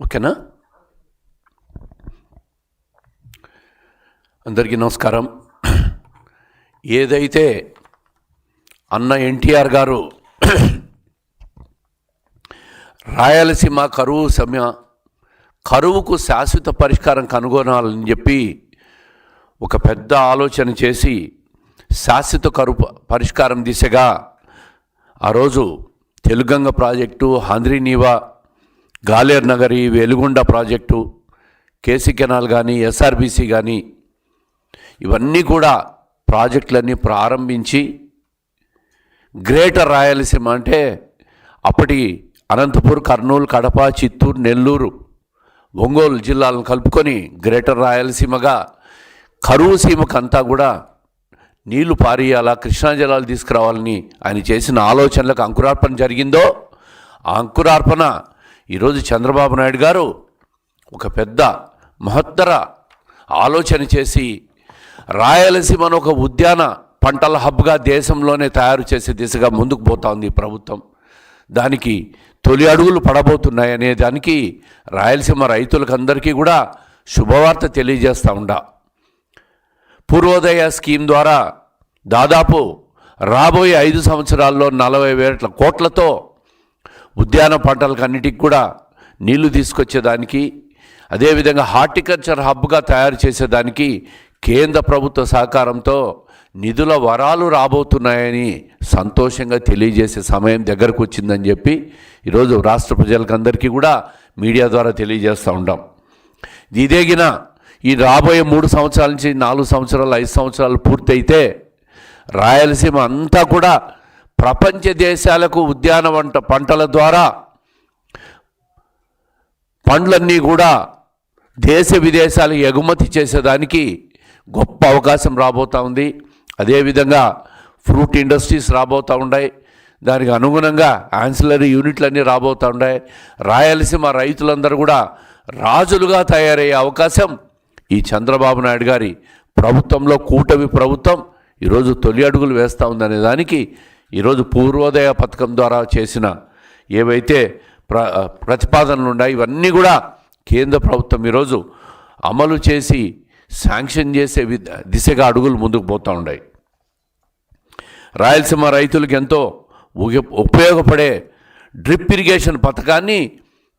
ఓకేనా? అందరికీ నమస్కారం. ఏదైతే అన్న ఎన్టీఆర్ గారు రాయలసీమ కరువు సమయ కరువుకు శాశ్వత పరిష్కారం కనుగొనాలని చెప్పి ఒక పెద్ద ఆలోచన చేసి శాశ్వత కరువు పరిష్కారం దిశగా ఆ రోజు Telugu Ganga project Handrineeva Galeru Nagari Veligonda project K C canal కానీ ఎస్ఆర్బీసీ కానీ ఇవన్నీ కూడా ప్రాజెక్టులన్నీ ప్రారంభించి గ్రేటర్ రాయలసీమ అంటే అప్పటి అనంతపూర్ కర్నూలు కడప చిత్తూరు నెల్లూరు ఒంగోలు జిల్లాలను కలుపుకొని గ్రేటర్ రాయలసీమగా కరువు సీమకంతా కూడా నీళ్ళు పారేయాలా కృష్ణా జలాలు తీసుకురావాలని ఆయన చేసిన ఆలోచనలకు అంకురార్పణ జరిగిందో ఆ అంకురార్పణ ఈరోజు చంద్రబాబు నాయుడు గారు ఒక పెద్ద మహత్తర ఆలోచన చేసి రాయలసీమను ఒక ఉద్యాన పంటల హబ్గా దేశంలోనే తయారు చేసే దిశగా ముందుకు పోతా ఉంది ప్రభుత్వం. దానికి తొలి అడుగులు పడబోతున్నాయనే దానికి రాయలసీమ రైతులకందరికీ కూడా శుభవార్త తెలియజేస్తూ ఉండా. పూర్వోదయ స్కీమ్ ద్వారా దాదాపు రాబోయే ఐదు సంవత్సరాల్లో నలభై వేల కోట్లతో ఉద్యాన పంటలకు అన్నిటికి కూడా నీళ్ళు తీసుకొచ్చేదానికి అదేవిధంగా హార్టికల్చర్ హబ్గా తయారు చేసేదానికి కేంద్ర ప్రభుత్వ సహకారంతో నిధుల వరాలు రాబోతున్నాయని సంతోషంగా తెలియజేసే సమయం దగ్గరకు వచ్చిందని చెప్పి ఈరోజు రాష్ట్ర ప్రజలకందరికీ కూడా మీడియా ద్వారా తెలియజేస్తూ ఉంటాం ఇదేగిన ఈ రాబోయే మూడు సంవత్సరాల నుంచి నాలుగు సంవత్సరాలు ఐదు సంవత్సరాలు పూర్తయితే రాయలసీమ అంతా కూడా ప్రపంచ దేశాలకు ఉద్యాన వంట పంటల ద్వారా పండ్లన్నీ కూడా దేశ విదేశాలకు ఎగుమతి చేసేదానికి గొప్ప అవకాశం రాబోతూ ఉంది. అదేవిధంగా ఫ్రూట్ ఇండస్ట్రీస్ రాబోతూ ఉన్నాయి దానికి అనుగుణంగా ఆన్సిలరీ యూనిట్లన్నీ రాబోతూ ఉన్నాయి రాయలసీమ రైతులందరూ కూడా రాజులుగా తయారయ్యే అవకాశం ఈ చంద్రబాబు నాయుడు గారి ప్రభుత్వంలో కూటమి ప్రభుత్వం ఈరోజు తొలి అడుగులు వేస్తూ ఉందనే దానికి ఈరోజు పూర్వోదయ పథకం ద్వారా చేసిన ఏవైతే ప్ర ప్రతిపాదనలు ఉన్నాయి ఇవన్నీ కూడా కేంద్ర ప్రభుత్వం ఈరోజు అమలు చేసి శాంక్షన్ చేసే వి దిశగా అడుగులు ముందుకు పోతూ ఉన్నాయి. రాయలసీమ రైతులకు ఎంతో ఉపయోగపడే డ్రిప్ ఇరిగేషన్ పథకాన్ని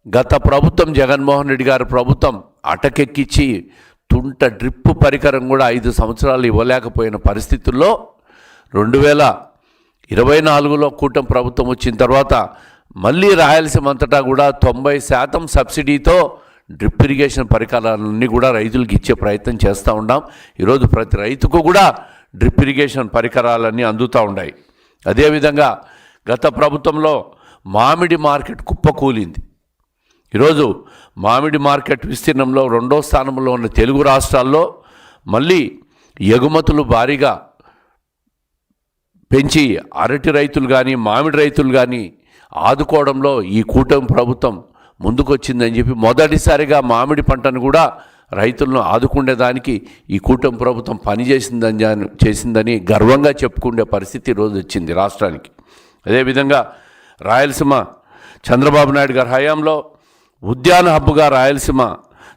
గత ప్రభుత్వం జగన్మోహన్ రెడ్డి గారి ప్రభుత్వం అటకెక్కించి తుంట డ్రిప్ పరికరం కూడా ఐదు సంవత్సరాలు ఇవ్వలేకపోయిన పరిస్థితుల్లో రెండు వేల ఇరవై నాలుగులో కూటమి ప్రభుత్వం వచ్చిన తర్వాత మళ్ళీ రాయలసీమ అంతటా కూడా తొంభై శాతం సబ్సిడీతో డ్రిప్ ఇరిగేషన్ పరికరాలన్నీ కూడా రైతులకు ఇచ్చే ప్రయత్నం చేస్తూ ఉన్నాం. ఈరోజు ప్రతి రైతుకు కూడా డ్రిప్ ఇరిగేషన్ పరికరాలన్నీ అందుతూ ఉన్నాయి. అదేవిధంగా గత ప్రభుత్వంలో మామిడి మార్కెట్ కుప్పకూలింది ఈరోజు మామిడి మార్కెట్ విస్తీర్ణంలో రెండో స్థానంలో ఉన్న తెలుగు రాష్ట్రాల్లో మళ్ళీ ఎగుమతులు భారీగా పెంచి అరటి రైతులు కానీ మామిడి రైతులు కానీ ఆదుకోవడంలో ఈ కూటమి ప్రభుత్వం ముందుకొచ్చిందని చెప్పి మొదటిసారిగా మామిడి పంటను కూడా రైతులను ఆదుకునేదానికి ఈ కూటమి ప్రభుత్వం పనిచేసిందని చేసిందని గర్వంగా చెప్పుకునే పరిస్థితి ఈరోజు వచ్చింది రాష్ట్రానికి. అదేవిధంగా రాయలసీమ చంద్రబాబు నాయుడు గారి హయాంలో ఉద్యాన హబ్బుగా రాయలసీమ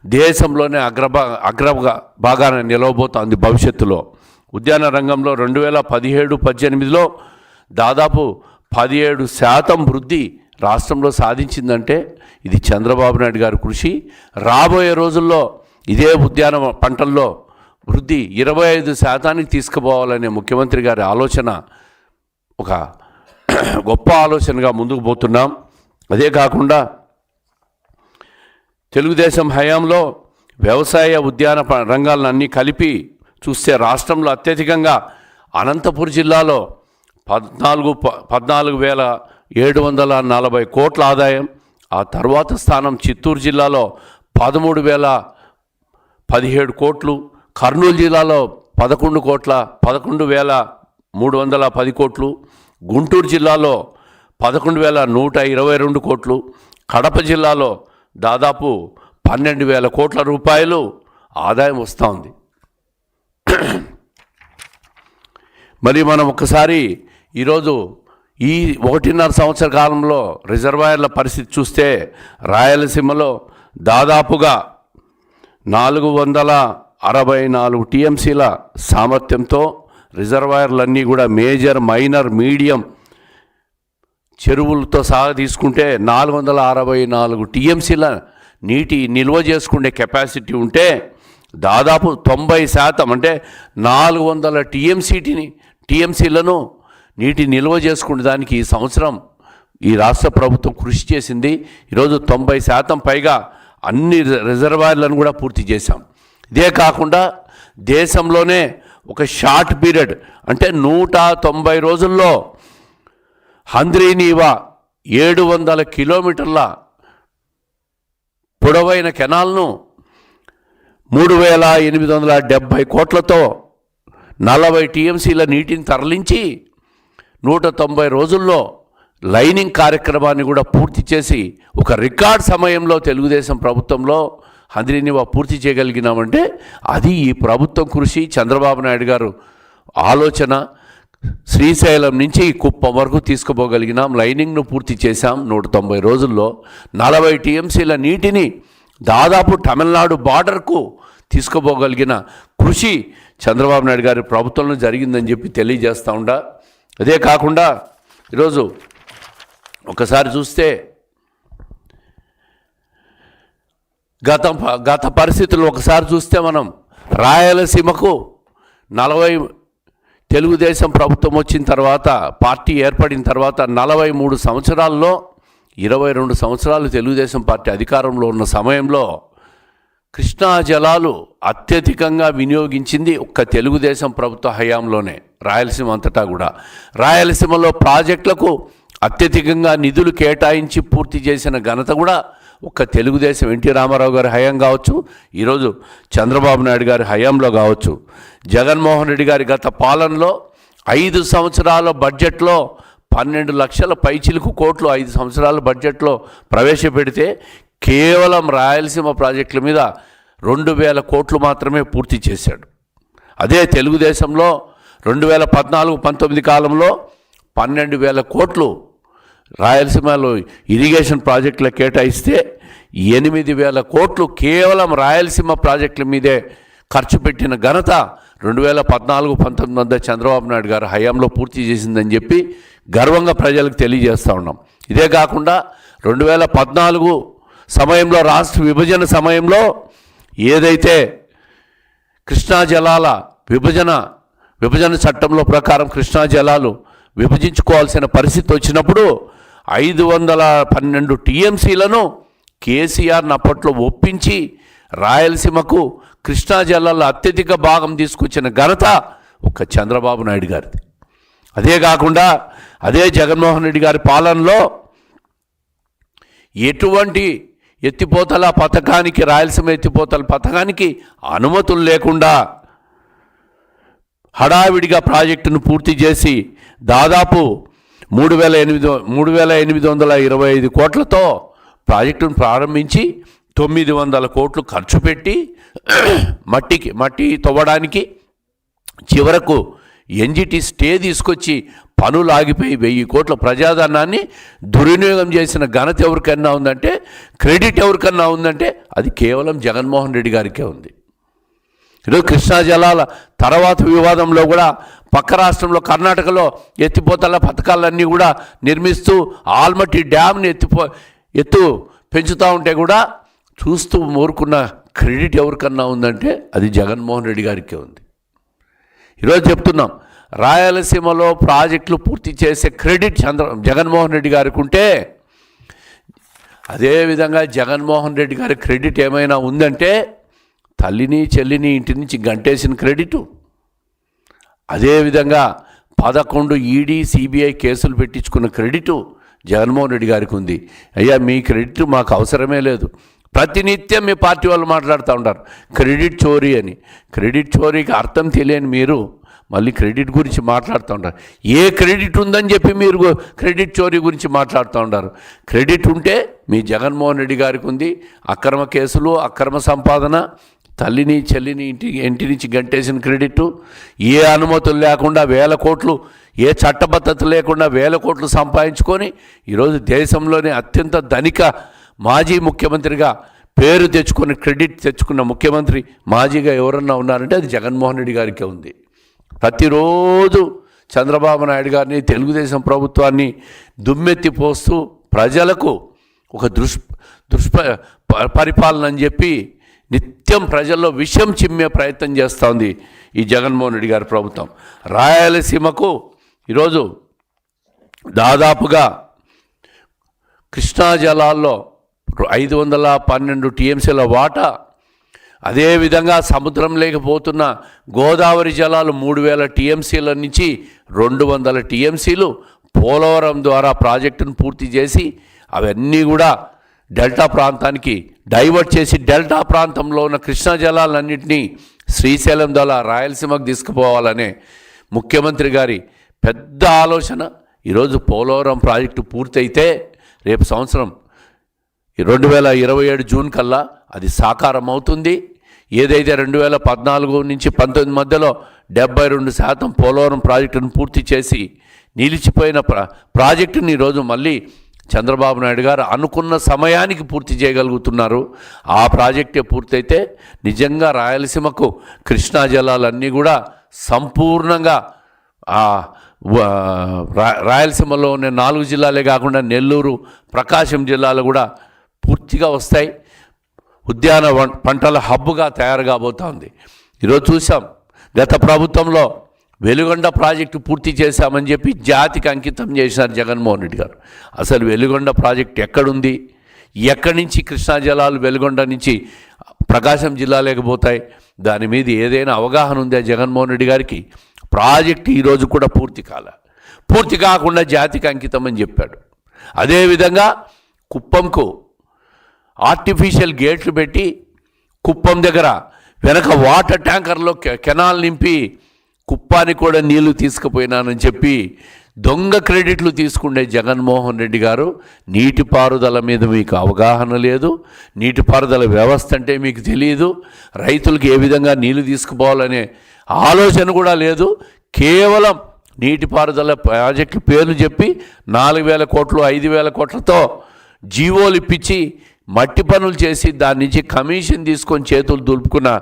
దేశంలోనే అగ్రభా అగ్రభా భాగాన నిలవబోతోంది భవిష్యత్తులో. ఉద్యాన రంగంలో రెండు వేల పదిహేడు పద్దెనిమిదిలో దాదాపు పదిహేడు శాతం వృద్ధి రాష్ట్రంలో సాధించిందంటే ఇది చంద్రబాబు నాయుడు గారి కృషి. రాబోయే రోజుల్లో ఇదే ఉద్యాన పంటల్లో వృద్ధి ఇరవై ఐదు శాతానికి తీసుకుపోవాలనే ముఖ్యమంత్రి గారి ఆలోచన ఒక గొప్ప ఆలోచనగా ముందుకు పోతున్నాం. అదే కాకుండా తెలుగుదేశం హయాంలో వ్యవసాయ ఉద్యాన ప- రంగాలను అన్నీ కలిపి చూస్తే రాష్ట్రంలో అత్యధికంగా అనంతపురం జిల్లాలో పద్నాలుగు ప- పద్నాలుగు వేల ఏడు వందల నలభై కోట్ల ఆదాయం ఆ తర్వాత స్థానం చిత్తూరు జిల్లాలో పదమూడు వేల పదిహేడు కోట్లు కర్నూలు జిల్లాలో పదకొండు కోట్ల పదకొండు వేల మూడు వందల పది కోట్లు గుంటూరు జిల్లాలో పదకొండు వేల నూట ఇరవై రెండు కోట్లు కడప జిల్లాలో దాదాపు పన్నెండు వేల కోట్ల రూపాయలు ఆదాయం వస్తూ ఉంది. మరి మనం ఒకసారి ఈరోజు ఈ ఒకటిన్నర సంవత్సర కాలంలో రిజర్వాయర్ల పరిస్థితి చూస్తే రాయలసీమలో దాదాపుగా నాలుగు వందల అరవై నాలుగు టీఎంసీల సామర్థ్యంతో రిజర్వాయర్లన్నీ కూడా మేజర్ మైనర్ మీడియం చెరువులతో సహా తీసుకుంటే నాలుగు వందల అరవై నాలుగు టీఎంసీల నీటి నిల్వ చేసుకునే కెపాసిటీ ఉంటే దాదాపు తొంభై శాతం అంటే నాలుగు వందల టీఎంసీటీని టీఎంసీలను నీటి నిల్వ చేసుకునే దానికి ఈ సంవత్సరం ఈ రాష్ట్ర ప్రభుత్వం కృషి చేసింది. ఈరోజు తొంభై శాతం పైగా అన్ని రిజర్వాయర్లను కూడా పూర్తి చేశాం. ఇదే కాకుండా దేశంలోనే ఒక షార్ట్ పీరియడ్ అంటే నూట తొంభై రోజుల్లో హంద్రీనీవా ఏడు వందల కిలోమీటర్ల పొడవైన కెనాల్ను మూడు వేల ఎనిమిది వందల డెబ్భై కోట్లతో నలభై టీఎంసీల నీటిని తరలించి నూట తొంభై రోజుల్లో లైనింగ్ కార్యక్రమాన్ని కూడా పూర్తి చేసి ఒక రికార్డ్ సమయంలో తెలుగుదేశం ప్రభుత్వంలో హంద్రీనివా పూర్తి చేయగలిగినామంటే అది ఈ ప్రభుత్వం కృషి చంద్రబాబు నాయుడు గారు ఆలోచన శ్రీశైలం నుంచి కుప్పం వరకు తీసుకుపోగలిగినాం లైనింగ్ను పూర్తి చేశాం నూట తొంభై రోజుల్లో నలభై టీఎంసీల నీటిని దాదాపు తమిళనాడు బార్డర్కు తీసుకుపోగలిగిన కృషి చంద్రబాబు నాయుడు గారి ప్రభుత్వంలో జరిగిందని చెప్పి తెలియజేస్తూ ఉండా. అదే కాకుండా ఈరోజు ఒకసారి చూస్తే గత గత పరిస్థితులు ఒకసారి చూస్తే మనం రాయలసీమకు నలభై తెలుగుదేశం ప్రభుత్వం వచ్చిన తర్వాత పార్టీ ఏర్పడిన తర్వాత నలభై మూడు సంవత్సరాల్లో ఇరవై రెండు సంవత్సరాలు తెలుగుదేశం పార్టీ అధికారంలో ఉన్న సమయంలో కృష్ణా జలాలు అత్యధికంగా వినియోగించింది ఒక్క తెలుగుదేశం ప్రభుత్వ హయాంలోనే రాయలసీమ అంతటా కూడా. రాయలసీమలో ప్రాజెక్టులకు అత్యధికంగా నిధులు కేటాయించి పూర్తి చేసిన ఘనత కూడా ఒక్క తెలుగుదేశం ఎన్టీ రామారావు గారి హయాం కావచ్చు ఈరోజు చంద్రబాబు నాయుడు గారి హయాంలో కావచ్చు. జగన్మోహన్ రెడ్డి గారి గత పాలనలో ఐదు సంవత్సరాల బడ్జెట్లో పన్నెండు లక్షల పైచిలకు కోట్లు ఐదు సంవత్సరాల బడ్జెట్లో ప్రవేశపెడితే కేవలం రాయలసీమ ప్రాజెక్టుల మీద రెండు వేల కోట్లు మాత్రమే పూర్తి చేశాడు. అదే తెలుగుదేశంలో రెండు వేల పద్నాలుగు పంతొమ్మిది కాలంలో పన్నెండు వేల కోట్లు రాయలసీమలో ఇరిగేషన్ ప్రాజెక్టులు కేటాయిస్తే ఎనిమిది వేల కోట్లు కేవలం రాయలసీమ ప్రాజెక్టుల మీదే ఖర్చు పెట్టిన ఘనత రెండు వేల పద్నాలుగు పంతొమ్మిది వందల చంద్రబాబు నాయుడు గారు హయాంలో పూర్తి చేసిందని చెప్పి గర్వంగా ప్రజలకు తెలియజేస్తూ ఉన్నాం. ఇదే కాకుండా రెండు వేల పద్నాలుగు సమయంలో రాష్ట్ర విభజన సమయంలో ఏదైతే కృష్ణా జలాల విభజన విభజన చట్టంలో ప్రకారం కృష్ణా జలాలు విభజించుకోవాల్సిన పరిస్థితి వచ్చినప్పుడు ఐదు వందల పన్నెండు టీఎంసీలను కేసీఆర్ని అప్పట్లో ఒప్పించి రాయలసీమకు కృష్ణా జలాల్లో అత్యధిక భాగం తీసుకొచ్చిన ఘనత ఒక చంద్రబాబు నాయుడు గారిది. అదే కాకుండా అదే జగన్మోహన్ రెడ్డి గారి పాలనలో ఎటువంటి ఎత్తిపోతల పథకానికి రాయలసీమ ఎత్తిపోతల పథకానికి అనుమతులు లేకుండా హడావిడిగా ప్రాజెక్టును పూర్తి చేసి దాదాపు మూడు వేల ఎనిమిది మూడు వేల ఎనిమిది వందల ఇరవై ఐదు కోట్లతో ప్రాజెక్టును ప్రారంభించి తొమ్మిది వందల కోట్లు ఖర్చు పెట్టి మట్టికి మట్టి తవ్వడానికి చివరకు ఎన్జిటి స్టే తీసుకొచ్చి పనులు ఆగిపోయి వెయ్యి కోట్ల ప్రజాధనాన్ని దుర్వినియోగం చేసిన ఘనత ఎవరికన్నా ఉందంటే క్రెడిట్ ఎవరికన్నా ఉందంటే అది కేవలం జగన్మోహన్ రెడ్డి గారికే ఉంది. ఈరోజు కృష్ణా జలాల తర్వాత వివాదంలో కూడా పక్క రాష్ట్రంలో కర్ణాటకలో ఎత్తిపోతల పథకాలన్నీ కూడా నిర్మిస్తూ ఆల్మట్టి డ్యామ్ని ఎత్తిపో ఎత్తు పెంచుతూ ఉంటే కూడా చూస్తూ మోరుకున్న క్రెడిట్ ఎవరికన్నా ఉందంటే అది జగన్మోహన్ రెడ్డి గారికే ఉంది. ఈరోజు చెప్తున్నాం రాయలసీమలో ప్రాజెక్టులు పూర్తి చేసే క్రెడిట్ చంద్ర జగన్మోహన్ రెడ్డి గారికి ఉంటే అదేవిధంగా జగన్మోహన్ రెడ్డి గారి క్రెడిట్ ఏమైనా ఉందంటే తల్లిని చెల్లిని ఇంటి నుంచి గంటేసిన క్రెడిటు. అదేవిధంగా పదకొండు ఈడీ సిబిఐ కేసులు పెట్టించుకున్న క్రెడిటు జగన్మోహన్ రెడ్డి గారికి ఉంది. అయ్యా మీ క్రెడిట్ మాకు అవసరమే లేదు. ప్రతినిత్యం మీ పార్టీ వాళ్ళు మాట్లాడుతూ ఉంటారు. క్రెడిట్ చోరీ అని. క్రెడిట్ చోరీకి అర్థం తెలియని మీరు మళ్ళీ క్రెడిట్ గురించి మాట్లాడుతూ ఉంటారు. ఏ క్రెడిట్ ఉందని చెప్పి మీరు క్రెడిట్ చోరీ గురించి మాట్లాడుతూ ఉంటారు. క్రెడిట్ ఉంటే మీ జగన్మోహన్ రెడ్డి గారికి ఉంది. అక్రమ కేసులు అక్రమ సంపాదన తల్లిని చెల్లిని ఇంటి ఇంటి నుంచి గంటేసిన క్రెడిట్ ఏ అనుమతులు లేకుండా వేల కోట్లు ఏ చట్టబద్ధత లేకుండా వేల కోట్లు సంపాదించుకొని ఈరోజు దేశంలోనే అత్యంత ధనిక మాజీ ముఖ్యమంత్రిగా పేరు తెచ్చుకుని క్రెడిట్ తెచ్చుకున్న ముఖ్యమంత్రి మాజీగా ఎవరన్నా ఉన్నారంటే అది జగన్మోహన్ రెడ్డి గారికే ఉంది. ప్రతిరోజు చంద్రబాబు నాయుడు గారిని తెలుగుదేశం ప్రభుత్వాన్ని దుమ్మెత్తి పోస్తూ ప్రజలకు ఒక దుష్ దుష్ప పరిపాలన అని చెప్పి నిత్యం ప్రజల్లో విషయం చిమ్మే ప్రయత్నం చేస్తోంది ఈ జగన్మోహన్ రెడ్డి గారి ప్రభుత్వం. రాయలసీమకు ఈరోజు దాదాపుగా కృష్ణా జలాల్లో ఐదు వందల పన్నెండు టీఎంసీల వాటా అదేవిధంగా సముద్రం లేకపోతున్న గోదావరి జలాలు మూడు వేల టీఎంసీల నుంచి రెండు వందల టీఎంసీలు పోలవరం ద్వారా ప్రాజెక్టును పూర్తి చేసి అవన్నీ కూడా డెల్టా ప్రాంతానికి డైవర్ట్ చేసి డెల్టా ప్రాంతంలో ఉన్న కృష్ణా జలాలన్నింటినీ శ్రీశైలం ద్వారా రాయలసీమకు తీసుకుపోవాలనే ముఖ్యమంత్రి గారి పెద్ద ఆలోచన. ఈరోజు పోలవరం ప్రాజెక్టు పూర్తయితే రేపు సంవత్సరం రెండు వేల ఇరవై ఏడు జూన్ కల్లా అది సాకారం అవుతుంది ఏదైతే రెండు వేల పద్నాలుగు నుంచి పంతొమ్మిది మధ్యలో డెబ్బై రెండు శాతం పోలవరం ప్రాజెక్టును పూర్తి చేసి నిలిచిపోయిన ప్రా ప్రాజెక్టుని ఈరోజు మళ్ళీ చంద్రబాబు నాయుడు గారు అనుకున్న సమయానికి పూర్తి చేయగలుగుతున్నారు. ఆ ప్రాజెక్టే పూర్తయితే నిజంగా రాయలసీమకు కృష్ణా జలాలన్నీ కూడా సంపూర్ణంగా రా- రాయలసీమలో ఉన్న నాలుగు జిల్లాలే కాకుండా నెల్లూరు ప్రకాశం జిల్లాలు కూడా పూర్తిగా వస్తాయి. ఉద్యాన పంటల హబ్బుగా తయారు కాబోతోంది ఈరోజు చూసాం గత ప్రభుత్వంలో వెలుగొండ ప్రాజెక్టు పూర్తి చేశామని చెప్పి జాతికి అంకితం చేసినారు జగన్మోహన్ రెడ్డి గారు. అసలు వెలుగొండ ప్రాజెక్ట్ ఎక్కడుంది? ఎక్కడి నుంచి కృష్ణా జలాలు వెలుగొండ నుంచి ప్రకాశం జిల్లా లేకపోతాయి దాని మీద ఏదైనా అవగాహన ఉందా జగన్మోహన్ రెడ్డి గారికి? ప్రాజెక్ట్ ఈరోజు కూడా పూర్తి కాల పూర్తి కాకుండా జాతికి అంకితం అని చెప్పాడు. అదేవిధంగా కుప్పంకు ఆర్టిఫిషియల్ గేట్లు పెట్టి కుప్పం దగ్గర వెనక వాటర్ ట్యాంకర్లో కె- కెనాల్ నింపి కుప్పానికి కూడా నీళ్ళు తీసుకుపోయినానని చెప్పి దొంగ క్రెడిట్లు తీసుకునే జగన్మోహన్ రెడ్డి గారు నీటిపారుదల మీద మీకు అవగాహన లేదు. నీటిపారుదల వ్యవస్థ అంటే మీకు తెలియదు రైతులకు ఏ విధంగా నీళ్ళు తీసుకుపోవాలనే ఆలోచన కూడా లేదు. కేవలం నీటిపారుదల ప్రాజెక్టు పేర్లు చెప్పి నాలుగు వేల కోట్లు ఐదు వేల కోట్లతో జీవోలు ఇప్పించి మట్టి పనులు చేసి దాని నుంచి కమిషన్ తీసుకొని చేతులు దులుపుకున్న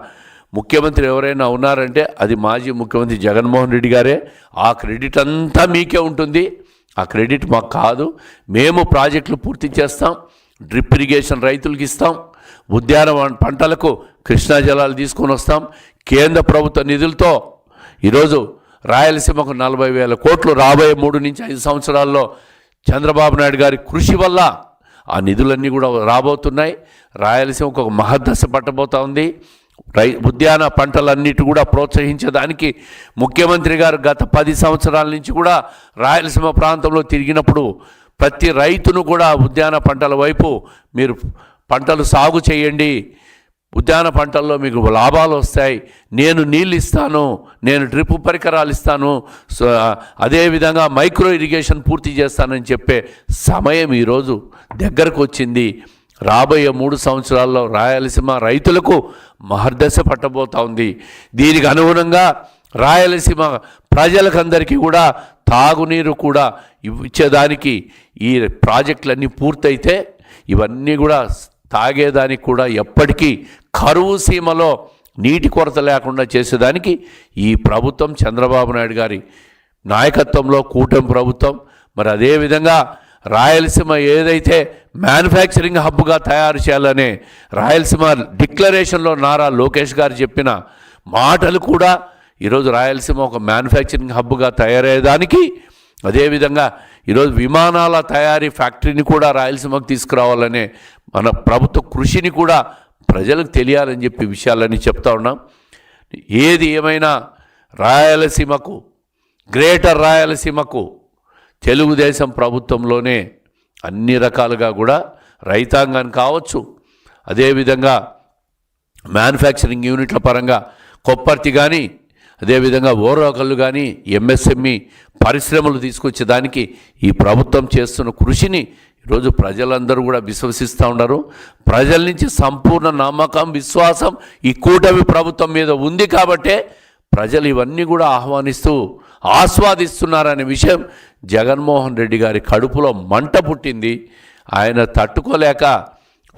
ముఖ్యమంత్రి ఎవరైనా ఉన్నారంటే అది మాజీ ముఖ్యమంత్రి జగన్మోహన్ రెడ్డి గారే. ఆ క్రెడిట్ అంతా మీకే ఉంటుంది. ఆ క్రెడిట్ మాకు కాదు. మేము ప్రాజెక్టులు పూర్తి చేస్తాం. డ్రిప్ ఇరిగేషన్ రైతులకు ఇస్తాం. ఉద్యానవన పంటలకు కృష్ణా జలాలు తీసుకొని వస్తాం. కేంద్ర ప్రభుత్వ నిధులతో ఈరోజు రాయలసీమకు నలభై వేల కోట్లు రాబోయే మూడు నుంచి ఐదు సంవత్సరాల్లో చంద్రబాబు నాయుడు గారి కృషి వల్ల ఆ నిధులన్నీ కూడా రాబోతున్నాయి. రాయలసీమకు ఒక మహద్దశ పట్టబోతా ఉంది. రై ఉద్యాన పంటలన్నిటి కూడా ప్రోత్సహించడానికి ముఖ్యమంత్రి గారు గత పది సంవత్సరాల నుంచి కూడా రాయలసీమ ప్రాంతంలో తిరిగినప్పుడు ప్రతి రైతును కూడా ఉద్యాన పంటల వైపు మీరు పంటలు సాగు చేయండి. ఉద్యాన పంటల్లో మీకు లాభాలు వస్తాయి. నేను నీళ్ళు ఇస్తాను నేను డ్రిప్ పరికరాలు ఇస్తాను సో అదేవిధంగా మైక్రో ఇరిగేషన్ పూర్తి చేస్తానని చెప్పే సమయం ఈరోజు దగ్గరకు వచ్చింది రాబోయే మూడు సంవత్సరాల్లో రాయలసీమ రైతులకు మహర్దశ పట్టబోతా ఉంది. దీనికి అనుగుణంగా రాయలసీమ ప్రజలకందరికీ కూడా తాగునీరు కూడా ఇచ్చేదానికి ఈ ప్రాజెక్టులన్నీ పూర్తయితే ఇవన్నీ కూడా తాగేదానికి కూడా ఎప్పటికీ కరువు సీమలో నీటి కొరత లేకుండా చేసేదానికి ఈ ప్రభుత్వం చంద్రబాబు నాయుడు గారి నాయకత్వంలో కూటమి ప్రభుత్వం మరి అదేవిధంగా రాయలసీమ ఏదైతే మ్యానుఫ్యాక్చరింగ్ హబ్గా తయారు చేయాలనే రాయలసీమ డిక్లరేషన్లో నారా లోకేష్ గారు చెప్పిన మాటలు కూడా ఈరోజు రాయలసీమ ఒక మ్యానుఫ్యాక్చరింగ్ హబ్గా తయారయ్యేదానికి అదేవిధంగా ఈరోజు విమానాల తయారీ ఫ్యాక్టరీని కూడా రాయలసీమకు తీసుకురావాలనే మన ప్రభుత్వ కృషిని కూడా ప్రజలకు తెలియాలని చెప్పి విషయాలన్నీ చెప్తా ఉన్నాం. ఏది ఏమైనా రాయలసీమకు గ్రేటర్ రాయలసీమకు తెలుగుదేశం ప్రభుత్వంలోనే అన్ని రకాలుగా కూడా రైతాంగాన్ని కావచ్చు. అదేవిధంగా మ్యానుఫ్యాక్చరింగ్ యూనిట్ల పరంగా కొప్పర్తి కానీ అదేవిధంగా ఓరోకళ్ళు కానీ ఎంఎస్ఎంఈ పరిశ్రమలు తీసుకొచ్చేదానికి ఈ ప్రభుత్వం చేస్తున్న కృషిని ఈరోజు ప్రజలందరూ కూడా విశ్వసిస్తూ ఉన్నారు. ప్రజల నుంచి సంపూర్ణ నమ్మకం విశ్వాసం ఈ కూటమి ప్రభుత్వం మీద ఉంది కాబట్టే ప్రజలు ఇవన్నీ కూడా ఆహ్వానిస్తూ ఆస్వాదిస్తున్నారనే విషయం జగన్మోహన్ రెడ్డి గారి కడుపులో మంట పుట్టింది. ఆయన తట్టుకోలేక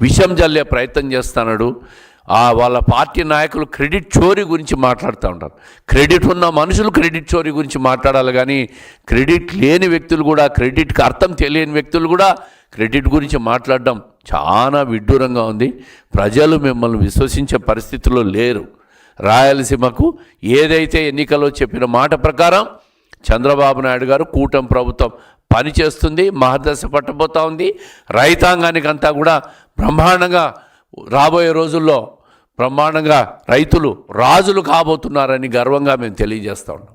విషం జల్లే ప్రయత్నం చేస్తున్నాడు. ఆ వాళ్ళ పార్టీ నాయకులు క్రెడిట్ చోరీ గురించి మాట్లాడుతూ ఉంటారు. క్రెడిట్ ఉన్న మనుషులు క్రెడిట్ చోరీ గురించి మాట్లాడాలి కానీ క్రెడిట్ లేని వ్యక్తులు కూడా క్రెడిట్కి అర్థం తెలియని వ్యక్తులు కూడా క్రెడిట్ గురించి మాట్లాడడం చాలా విడ్డూరంగా ఉంది. ప్రజలు మిమ్మల్ని విశ్వసించే పరిస్థితిలో లేరు. రాయలసీమకు ఏదైతే ఎన్నికల్లో చెప్పిన మాట ప్రకారం చంద్రబాబు నాయుడు గారు కూటమి ప్రభుత్వం పనిచేస్తుంది మహర్దశ పట్టబోతా ఉంది. రైతాంగానికంతా కూడా బ్రహ్మాండంగా రాబోయే రోజుల్లో బ్రహ్మాండంగా రైతులు రాజులు కాబోతున్నారని గర్వంగా మేము తెలియజేస్తా ఉన్నాం.